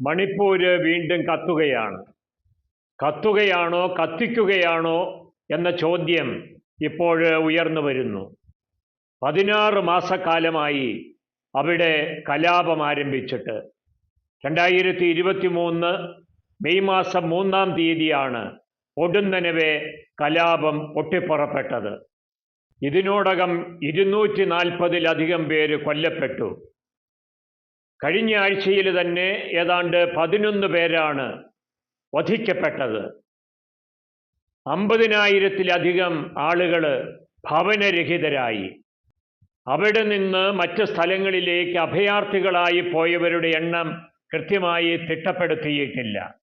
മണിപ്പൂര് വീണ്ടും കത്തുകയാണ്. കത്തുകയാണോ കത്തിക്കുകയാണോ എന്ന ചോദ്യം ഇപ്പോൾ ഉയർന്നു വരുന്നു. പതിനാറ് മാസക്കാലമായി അവിടെ കലാപം ആരംഭിച്ചിട്ട്. രണ്ടായിരത്തി ഇരുപത്തി മൂന്ന് മെയ് മാസം മൂന്നാം തീയതിയാണ് ഒടുന്നനവെ കലാപം പൊട്ടിപ്പുറപ്പെട്ടത് ഇതിനോടകം ഇരുന്നൂറ്റി നാൽപ്പതിലധികം പേര് കൊല്ലപ്പെട്ടു. കഴിഞ്ഞ ആഴ്ചയിൽ തന്നെ ഏതാണ്ട് പതിനൊന്ന് പേരാണ് വധിക്കപ്പെട്ടത്. അമ്പതിനായിരത്തിലധികം ആളുകൾ ഭവനരഹിതരായി. അവിടെ നിന്ന് മറ്റ് സ്ഥലങ്ങളിലേക്ക് അഭയാർത്ഥികളായി പോയവരുടെ എണ്ണം കൃത്യമായി തിട്ടപ്പെടുത്തിയിട്ടില്ല.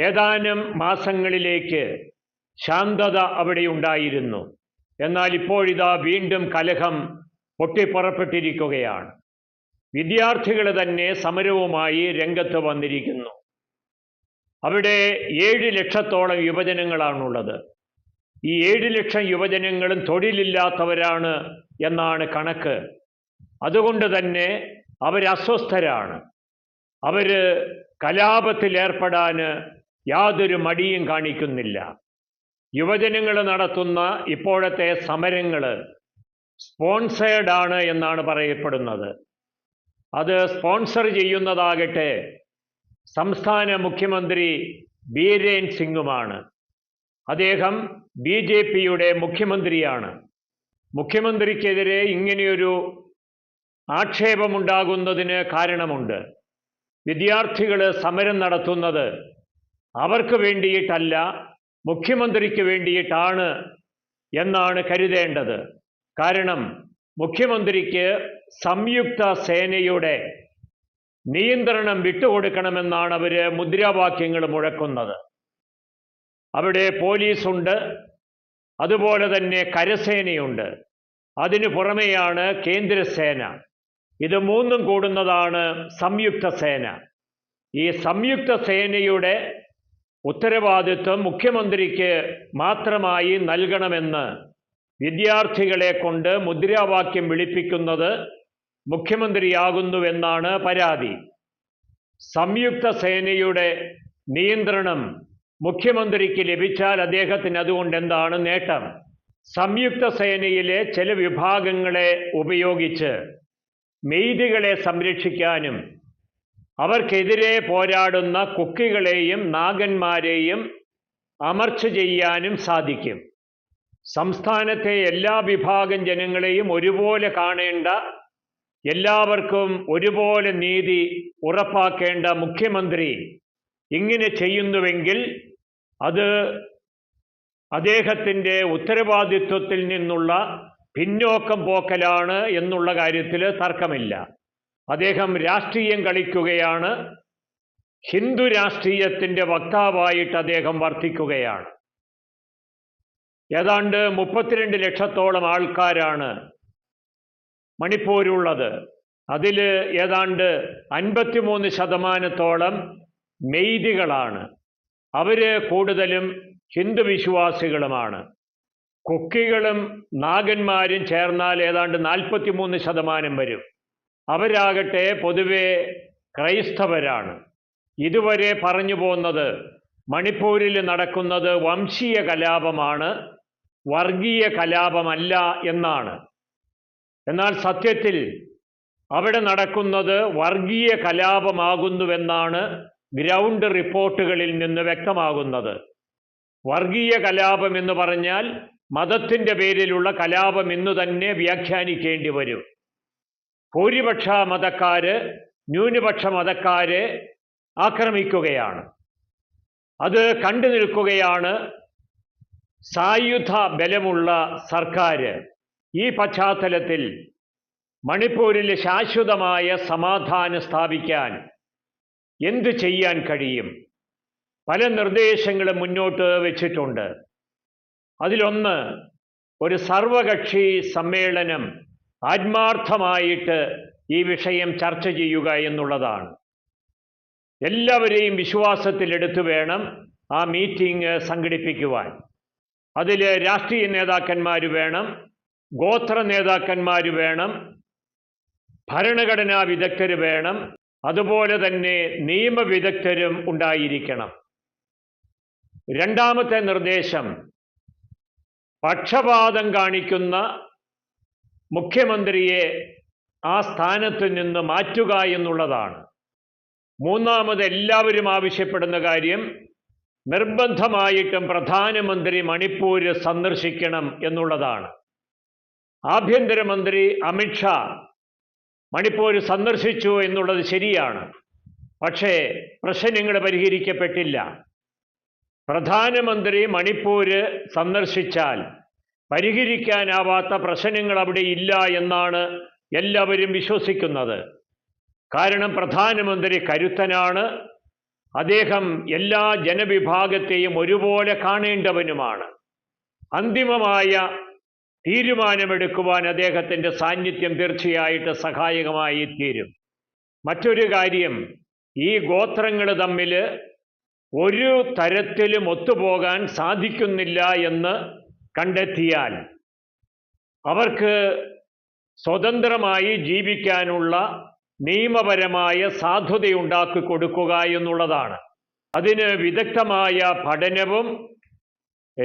ഏതാനും മാസങ്ങളിലേക്ക് ശാന്തത അവിടെ ഉണ്ടായിരുന്നു. എന്നാൽ ഇപ്പോഴിതാ വീണ്ടും കലഹം പൊട്ടിപ്പുറപ്പെട്ടിരിക്കുകയാണ്. വിദ്യാർത്ഥികൾ തന്നെ സമരവുമായി രംഗത്ത് വന്നിരിക്കുന്നു. അവിടെ ഏഴ് ലക്ഷത്തോളം യുവജനങ്ങളാണുള്ളത്. ഈ ഏഴ് ലക്ഷം യുവജനങ്ങളും തൊഴിലില്ലാത്തവരാണ് എന്നാണ് കണക്ക്. അതുകൊണ്ട് തന്നെ അവർ അസ്വസ്ഥരാണ് അവർ കലാപത്തിലേർപ്പെടാൻ യാതൊരു മടിയും കാണിക്കുന്നില്ല. യുവജനങ്ങൾ നടത്തുന്ന ഇപ്പോഴത്തെ സമരങ്ങൾ സ്പോൺസേഡ് ആണ് എന്നാണ് പറയപ്പെടുന്നത്. അത് സ്പോൺസർ ചെയ്യുന്നതാകട്ടെ. സംസ്ഥാന മുഖ്യമന്ത്രി ബീരേൻ സിംഗുമാണ്. അദ്ദേഹം ബി ജെ പിയുടെ മുഖ്യമന്ത്രിയാണ്. മുഖ്യമന്ത്രിക്കെതിരെ ഇങ്ങനെയൊരു ആക്ഷേപമുണ്ടാകുന്നതിന് കാരണമുണ്ട്. വിദ്യാർത്ഥികൾ സമരം നടത്തുന്നത് അവർക്ക് വേണ്ടിയിട്ടല്ല മുഖ്യമന്ത്രിക്ക് വേണ്ടിയിട്ടാണ് എന്നാണ് കരുതേണ്ടത്. കാരണം മുഖ്യമന്ത്രിക്ക് സംയുക്ത സേനയുടെ നിയന്ത്രണം വിട്ടുകൊടുക്കണമെന്നാണ് അവർ മുദ്രാവാക്യങ്ങൾ മുഴക്കുന്നത്. അവിടെ പോലീസുണ്ട് അതുപോലെ തന്നെ കരസേനയുണ്ട്. അതിനു പുറമെയാണ് കേന്ദ്രസേന. ഇത് മൂന്നും കൂടുന്നതാണ് സംയുക്ത സേന. ഈ സംയുക്ത സേനയുടെ ഉത്തരവാദിത്വം മുഖ്യമന്ത്രിക്ക് മാത്രമായി നൽകണമെന്ന് വിദ്യാർത്ഥികളെ കൊണ്ട് മുദ്രാവാക്യം വിളിപ്പിക്കുന്നത് മുഖ്യമന്ത്രിയാകുന്നുവെന്നാണ് പരാതി. സംയുക്ത സേനയുടെ നിയന്ത്രണം മുഖ്യമന്ത്രിക്ക് ലഭിച്ചാൽ അദ്ദേഹത്തിന് അതുകൊണ്ട് എന്താണ് നേട്ടം? സംയുക്ത സേനയിലെ ചില വിഭാഗങ്ങളെ ഉപയോഗിച്ച് മെയ്തികളെ സംരക്ഷിക്കാനും അവർക്കെതിരെ പോരാടുന്ന കുക്കികളെയും നാഗന്മാരെയും അമർച്ച ചെയ്യാനും സാധിക്കും. സംസ്ഥാനത്തെ എല്ലാ വിഭാഗം ജനങ്ങളെയും ഒരുപോലെ കാണേണ്ട എല്ലാവർക്കും ഒരുപോലെ നീതി ഉറപ്പാക്കേണ്ട മുഖ്യമന്ത്രി ഇങ്ങനെ ചെയ്യുന്നുവെങ്കിൽ അത് അദ്ദേഹത്തിന്റെ ഉത്തരവാദിത്വത്തിൽ നിന്നുള്ള പിന്നോക്കം പോക്കലാണ് എന്നുള്ള കാര്യത്തിൽ തർക്കമില്ല. അദ്ദേഹം രാഷ്ട്രീയം കളിക്കുകയാണ്. ഹിന്ദു രാഷ്ട്രീയത്തിന്റെ വക്താവായിട്ട് അദ്ദേഹം വർത്തിക്കുകയാണ്. ഏതാണ്ട് മുപ്പത്തിരണ്ട് ലക്ഷത്തോളം ആൾക്കാരാണ് മണിപ്പൂരുള്ളത് അതിൽ ഏതാണ്ട് അൻപത്തിമൂന്ന് ശതമാനത്തോളം മെയ്തികളാണ്. അവർ കൂടുതലും ഹിന്ദു വിശ്വാസികളുമാണ്. കുക്കികളും നാഗന്മാരും ചേർന്നാൽ ഏതാണ്ട് നാൽപ്പത്തിമൂന്ന് ശതമാനം വരും. അവരാകട്ടെ പൊതുവെ ക്രൈസ്തവരാണ്. ഇതുവരെ പറഞ്ഞു പോകുന്നത് മണിപ്പൂരിൽ നടക്കുന്നത് വംശീയ കലാപമാണ്. വർഗീയ കലാപമല്ല എന്നാണ്. എന്നാൽ സത്യത്തിൽ അവിടെ നടക്കുന്നത് വർഗീയ കലാപമാകുന്നുവെന്നാണ് ഗ്രൗണ്ട് റിപ്പോർട്ടുകളിൽ നിന്ന് വ്യക്തമാകുന്നത്. വർഗീയ കലാപം എന്ന് പറഞ്ഞാൽ മതത്തിന്റെ പേരിലുള്ള കലാപം എന്ന് തന്നെ വ്യാഖ്യാനിക്കേണ്ടി വരും. ഭൂരിപക്ഷ മതക്കാര് ന്യൂനപക്ഷ മതക്കാരെ ആക്രമിക്കുകയാണ്. അത് കണ്ടു നിൽക്കുകയാണ് സായുധ ബലമുള്ള സർക്കാർ ഈ പശ്ചാത്തലത്തിൽ മണിപ്പൂരിൽ ശാശ്വതമായ സമാധാനം സ്ഥാപിക്കാൻ എന്ത് ചെയ്യാൻ കഴിയും? പല നിർദ്ദേശങ്ങളും മുന്നോട്ട് വെച്ചിട്ടുണ്ട്. അതിലൊന്ന് ഒരു സർവകക്ഷി സമ്മേളനം ആത്മാർത്ഥമായിട്ട് ഈ വിഷയം ചർച്ച ചെയ്യുക എന്നുള്ളതാണ്. എല്ലാവരെയും വിശ്വാസത്തിലെടുത്ത് വേണം ആ മീറ്റിംഗ് സംഘടിപ്പിക്കുവാൻ. അതിൽ രാഷ്ട്രീയ നേതാക്കന്മാർ വേണം ഗോത്ര നേതാക്കന്മാർ വേണം ഭരണഘടനാ വിദഗ്ധർ വേണം അതുപോലെ തന്നെ നിയമവിദഗ്ധരും ഉണ്ടായിരിക്കണം. രണ്ടാമത്തെ നിർദ്ദേശം പക്ഷപാതം കാണിക്കുന്ന മുഖ്യമന്ത്രിയെ ആ സ്ഥാനത്ത് നിന്ന് മാറ്റുക എന്നുള്ളതാണ്. മൂന്നാമത് എല്ലാവരും ആവശ്യപ്പെടുന്ന കാര്യം നിർബന്ധമായിട്ടും പ്രധാനമന്ത്രി മണിപ്പൂർ സന്ദർശിക്കണം എന്നുള്ളതാണ്. ആഭ്യന്തരമന്ത്രി അമിത്ഷാ മണിപ്പൂർ സന്ദർശിച്ചു എന്നുള്ളത് ശരിയാണ്. പക്ഷേ പ്രശ്നങ്ങൾ പരിഹരിക്കപ്പെട്ടില്ല. പ്രധാനമന്ത്രി മണിപ്പൂർ സന്ദർശിച്ചാൽ പരിഹരിക്കാനാവാത്ത പ്രശ്നങ്ങൾ അവിടെ ഇല്ല എന്നാണ് എല്ലാവരും വിശ്വസിക്കുന്നത്. കാരണം പ്രധാനമന്ത്രി കരുത്തനാണ്. അദ്ദേഹം എല്ലാ ജനവിഭാഗത്തെയും ഒരുപോലെ കാണേണ്ടവനുമാണ്. അന്തിമമായ തീരുമാനമെടുക്കുവാൻ അദ്ദേഹത്തിന്റെ സാന്നിധ്യം തീർച്ചയായിട്ട് സഹായകമായി തീരും. മറ്റൊരു കാര്യം ഈ ഗോത്രങ്ങൾ തമ്മിൽ ഒരു തരത്തിലും ഒത്തുപോകാൻ സാധിക്കുന്നില്ല എന്ന് കണ്ടെത്തിയാൽ അവർക്ക് സ്വതന്ത്രമായി ജീവിക്കാനുള്ള നിയമപരമായ സാധുതയുണ്ടാക്കി കൊടുക്കുക എന്നുള്ളതാണ്. അതിന് വിദഗ്ധമായ പഠനവും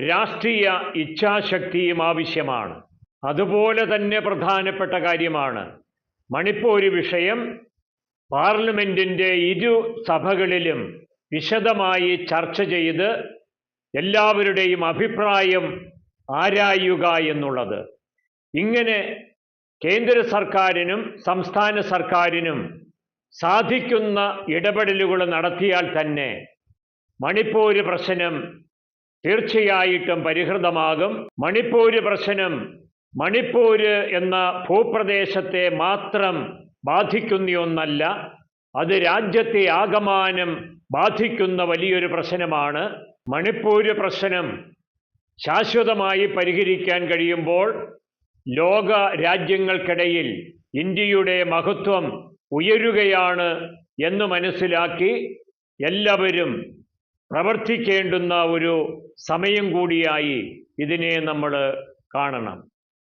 രാഷ്ട്രീയ ഇച്ഛാശക്തിയും ആവശ്യമാണ്. അതുപോലെ തന്നെ പ്രധാനപ്പെട്ട കാര്യമാണ്. മണിപ്പൂര് വിഷയം പാർലമെന്റിന്റെ ഇരു സഭകളിലും വിശദമായി ചർച്ച ചെയ്ത് എല്ലാവരുടെയും അഭിപ്രായം ആരായുക എന്നുള്ളത്. ഇങ്ങനെ കേന്ദ്ര സർക്കാരിനും സംസ്ഥാന സർക്കാരിനും സാധിക്കുന്ന ഇടപെടലുകൾ നടത്തിയാൽ തന്നെ മണിപ്പൂര് പ്രശ്നം തീർച്ചയായിട്ടും പരിഹൃതമാകും. മണിപ്പൂര് പ്രശ്നം മണിപ്പൂര് എന്ന ഭൂപ്രദേശത്തെ മാത്രം ബാധിക്കുന്ന ഒന്നല്ല അത് രാജ്യത്തെ ആകമാനം ബാധിക്കുന്ന വലിയൊരു പ്രശ്നമാണ്. മണിപ്പൂര് പ്രശ്നം ശാശ്വതമായി പരിഹരിക്കാൻ കഴിയുമ്പോൾ ലോക രാജ്യങ്ങൾക്കിടയിൽ ഇന്ത്യയുടെ മഹത്വം ഉയരുകയാണ് എന്ന് മനസ്സിലാക്കി എല്ലാവരും പ്രവർത്തിക്കേണ്ടുന്ന ഒരു സമയം കൂടിയായി ഇതിനെ നമ്മൾ കാണണം.